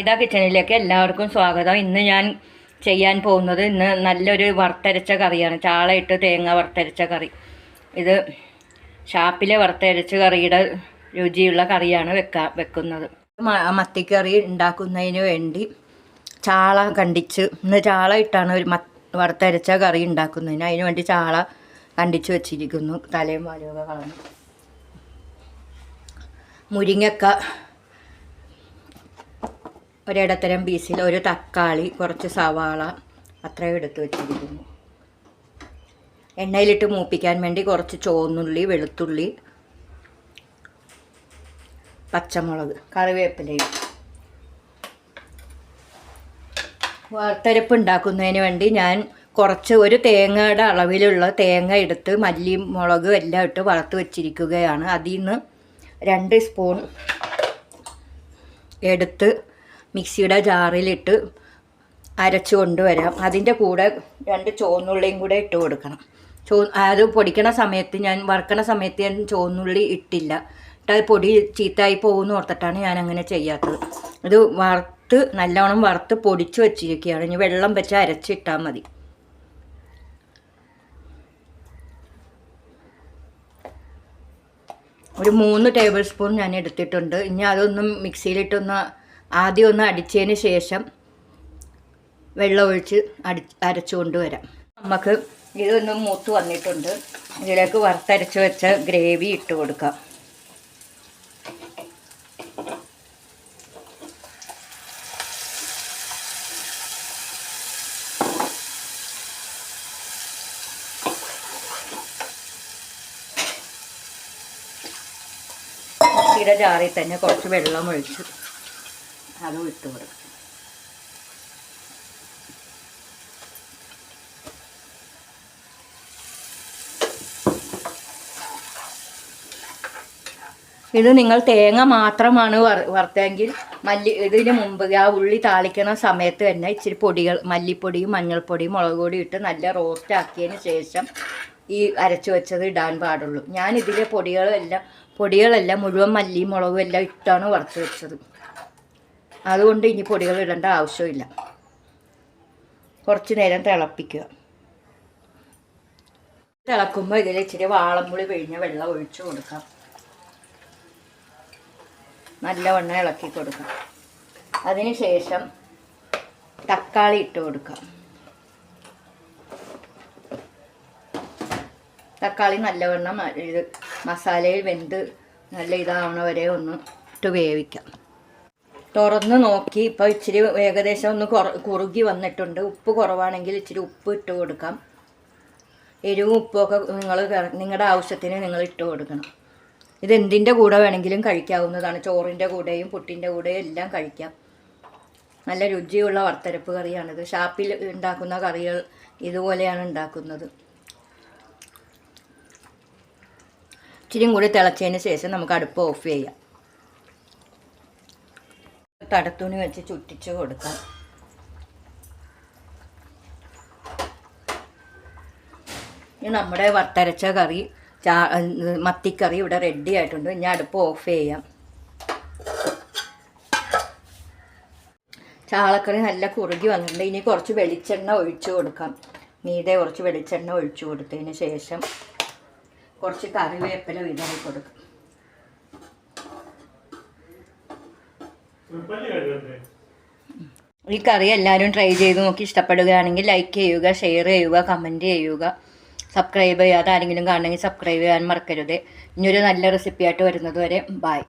ഇതാ കിച്ചണിലേക്ക് എല്ലാവർക്കും സ്വാഗതം. ഇന്ന് ഞാൻ ചെയ്യാൻ പോകുന്നത് ഇന്ന് നല്ലൊരു വറുത്തരച്ച കറിയാണ്. ചാളയിട്ട് തേങ്ങ വറുത്തരച്ച കറി. ഇത് ഷാപ്പിലെ വറുത്തരച്ച കറിയുടെ രുചിയുള്ള കറിയാണ് വെക്കാ വെക്കുന്നത്. മത്തിക്കറി ഉണ്ടാക്കുന്നതിന് വേണ്ടി ചാള കണ്ടിച്ച് ഇന്ന് ചാള ഇട്ടാണ് ഒരു മ വറുത്തരച്ച കറി ഉണ്ടാക്കുന്നതിന്. അതിന് വേണ്ടി ചാള കണ്ടിച്ച് വെച്ചിരിക്കുന്നു. തലയും വാലുമൊക്കെ കളഞ്ഞു. മുരിങ്ങക്ക ഒരിടത്തരം പീസിൽ ഒരു തക്കാളി കുറച്ച് സവാള അത്രയും എടുത്ത് വെച്ചിരിക്കുന്നു. എണ്ണയിലിട്ട് മൂപ്പിക്കാൻ വേണ്ടി കുറച്ച് ചുവന്നുള്ളി വെളുത്തുള്ളി പച്ചമുളക് കറിവേപ്പിലയും. വറുത്തരപ്പ് ഉണ്ടാക്കുന്നതിന് വേണ്ടി ഞാൻ കുറച്ച് ഒരു തേങ്ങയുടെ അളവിലുള്ള തേങ്ങ എടുത്ത് മല്ലിയും മുളകും എല്ലാം ഇട്ട് വറുത്ത് വെച്ചിരിക്കുകയാണ്. അതിൽ നിന്ന് രണ്ട് സ്പൂൺ എടുത്ത് മിക്സിയുടെ ജാറിലിട്ട് അരച്ചു കൊണ്ടുവരാം. അതിന്റെ കൂടെ രണ്ട് ചുവന്നുള്ളിയും കൂടെ ഇട്ട് കൊടുക്കണം. ചോ അത് പൊടിക്കണ സമയത്ത് ഞാൻ വറുക്കണ സമയത്ത് ഞാൻ ചുവന്നുള്ളി ഇട്ടില്ല. ഇട്ട് അത് പൊടി ചീത്തായി പോകുമെന്ന് ഓർത്തിട്ടാണ് ഞാൻ അങ്ങനെ ചെയ്യാത്തത്. ഇത് വറുത്ത് നല്ലോണം വറുത്ത് പൊടിച്ച് വെച്ചിരിക്കുകയാണ്. ഇനി വെള്ളം വെച്ച് അരച്ചിട്ടാൽ മതി. ഒരു മൂന്ന് ടേബിൾ സ്പൂൺ ഞാൻ എടുത്തിട്ടുണ്ട്. ഇനി അതൊന്നും മിക്സിയിലിട്ടൊന്ന് ആദ്യം ഒന്ന് അടിച്ചതിന് ശേഷം വെള്ളം ഒഴിച്ച് അടി അരച്ചുകൊണ്ട് വരാം. നമുക്ക് ഇതൊന്ന് മൂത്ത് വന്നിട്ടുണ്ട്. ഇതിലേക്ക് വറുത്തരച്ച് വെച്ച ഗ്രേവി ഇട്ട് കൊടുക്കാം. മിക്സിയുടെ ജാറിൽ തന്നെ കുറച്ച് വെള്ളം ഒഴിച്ച് അതും ഇട്ട് കൊടുക്കും ഇത് നിങ്ങൾ തേങ്ങ മാത്രമാണ് വറുത്തതെങ്കിൽ മല്ലി ഇതിന് മുമ്പ് ആ ഉള്ളി താളിക്കണ സമയത്ത് തന്നെ ഇച്ചിരി പൊടികൾ മല്ലിപ്പൊടിയും മഞ്ഞൾപ്പൊടിയും മുളക് പൊടിയും ഇട്ട് നല്ല റോസ്റ്റ് ആക്കിയതിന് ശേഷം ഈ അരച്ചു വെച്ചത് ഇടാൻ പാടുള്ളൂ. ഞാൻ ഇതിലെ പൊടികളെല്ലാം പൊടികളെല്ലാം മുഴുവൻ മല്ലിയും മുളകും എല്ലാം ഇട്ടാണ് വറുത്ത് വെച്ചത്. അതുകൊണ്ട് ഇനി പൊടികൾ ഇടേണ്ട ആവശ്യമില്ല. കുറച്ച് നേരം തിളപ്പിക്കുക. തിളക്കുമ്പോൾ ഇതിൽ ഇച്ചിരി വാളമ്പുളി പിഴിഞ്ഞ വെള്ളം ഒഴിച്ചു കൊടുക്കാം. നല്ലവണ്ണം ഇളക്കി കൊടുക്കാം. അതിനുശേഷം തക്കാളി ഇട്ട് കൊടുക്കാം. തക്കാളി നല്ലവണ്ണം ഇത് മസാലയിൽ വെന്ത് നല്ല ഇതാവണ വരെ ഒന്ന് ഇട്ട് വേവിക്കാം. തുറന്ന് നോക്കി. ഇപ്പോൾ ഇച്ചിരി ഏകദേശം ഒന്ന് കുറുകി വന്നിട്ടുണ്ട്. ഉപ്പ് കുറവാണെങ്കിൽ ഇച്ചിരി ഉപ്പ് ഇട്ട് കൊടുക്കാം. എരിവും ഉപ്പൊക്കെ നിങ്ങൾ നിങ്ങളുടെ ആവശ്യത്തിന് നിങ്ങൾ ഇട്ട് കൊടുക്കണം. ഇത് എന്തിന്റെ കൂടെ വേണമെങ്കിലും കഴിക്കാവുന്നതാണ്. ചോറിന്റെ കൂടെയും പുട്ടിന്റെ കൂടെയും എല്ലാം കഴിക്കാം. നല്ല രുചിയുള്ള വറുത്തരപ്പ് കറിയാണിത്. ഷാപ്പിൽ ഉണ്ടാക്കുന്ന കറികൾ ഇതുപോലെയാണ് ഉണ്ടാക്കുന്നത്. ഇച്ചിരിയും കൂടി തിളച്ചതിന് ശേഷം നമുക്ക് അടുപ്പ് ഓഫ് ചെയ്യാം. തടത്തുണി വെച്ച് ചുറ്റിച്ച് കൊടുക്കാം. നമ്മുടെ വറുത്തരച്ച കറി ചാ മത്തിക്കറി ഇവിടെ റെഡി ആയിട്ടുണ്ട്. ഇനി അടുപ്പ് ഓഫ് ചെയ്യാം. ചാളക്കറി നല്ല കുറുകി വന്നിട്ടുണ്ട്. ഇനി കുറച്ച് വെളിച്ചെണ്ണ ഒഴിച്ചു കൊടുക്കാം. മീതെ കുറച്ച് വെളിച്ചെണ്ണ ഒഴിച്ചു കൊടുത്തതിന് ശേഷം കുറച്ച് കറിവേപ്പില വിതറി കൊടുക്കും. ഈ കറി എല്ലാവരും ട്രൈ ചെയ്ത് നോക്കി ഇഷ്ടപ്പെടുകയാണെങ്കിൽ ലൈക്ക് ചെയ്യുക ഷെയർ ചെയ്യുക കമന്റ് ചെയ്യുക. സബ്സ്ക്രൈബ് ചെയ്യാതെ ആരെങ്കിലും കാണണമെങ്കിൽ സബ്സ്ക്രൈബ് ചെയ്യാൻ മറക്കരുത്. ഇനിയൊരു നല്ല റെസിപ്പിയായിട്ട് വരുന്നത് വരെ ബായ്